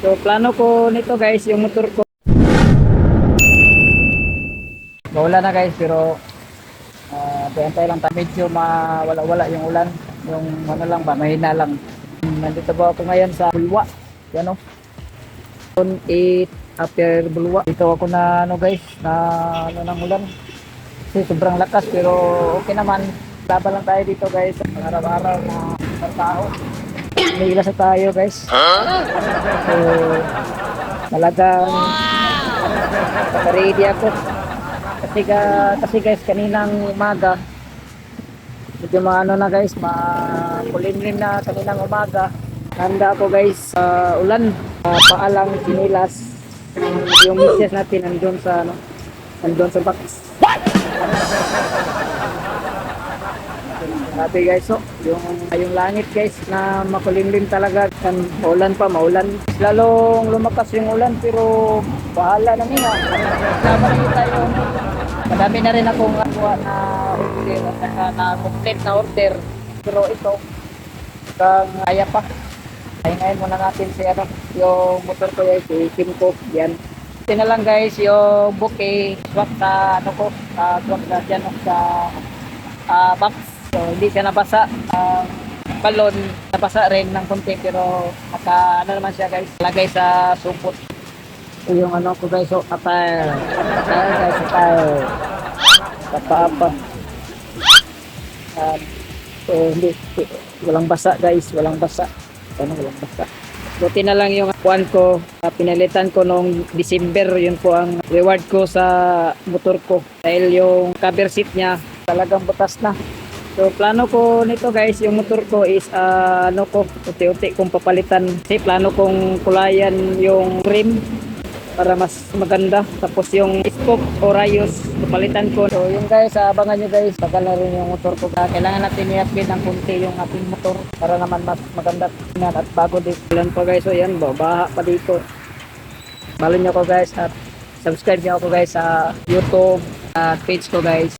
So plano ko nito guys, yung motor ko. Mawala na guys pero uh, antay lang tayo medyo mawala-wala yung ulan. Yung ano lang ba, mahina lang. Nandito ba ako ngayon sa Bulwa. Yan o. On 8 after Bulwa. Dito ako na ano guys, na ano ng ulan. Kasi sobrang lakas pero okay naman. Laban lang tayo dito guys. Araw-araw na trabaho. May ilas na tayo guys. So, talagang ready ako. Kasi, ga, kasi guys, kaninang umaga, medyo maano na guys, makulimlim na kaninang umaga. Handa ako guys sa ulan. Uh, paalang sinilas. Yung misis natin nandun sa ano, nandun sa box. Sabi guys, so, yung, yung langit guys na makulimlim talaga. Kan, maulan pa, maulan. Lalong lumakas yung ulan pero bahala na niya. Na tayo. Madami na rin akong nakuha na order saka na complete na order. Pero ito, kang kaya pa. Hingayin muna natin si ano, yung motor ko yan, si Kimco. Yan. Ito na lang guys, yung bouquet, swap sa ano ko, uh, swap na dyan sa ah, box. So, hindi siya nabasa. Ang balon, nabasa rin ng konti pero naka, ano naman siya guys, lagay sa supot. Ito yung ano ko guys, so, attire. Attire guys, attire. Apa-apa. Um, so, hindi, walang basa guys, walang basa. Ano, walang basa. Buti na lang yung kuan ko, ah, pinalitan ko nung December, yun po ang reward ko sa motor ko. Dahil yung cover seat niya talagang butas na. So plano ko nito guys, yung motor ko is ah, ano ko, unti-unti kong papalitan. Kasi plano kong kulayan yung rim para mas maganda. Tapos yung spoke o rayos, papalitan ko. So yung guys, abangan nyo guys, tagal na rin yung motor ko. Ah, Kailangan natin i-upgrade ng kunti yung ating motor para naman mas maganda tingnan at bago din. Ilan pa guys, so yan, baha pa dito. Follow nyo ko guys at subscribe nyo ako guys sa YouTube at page ko guys.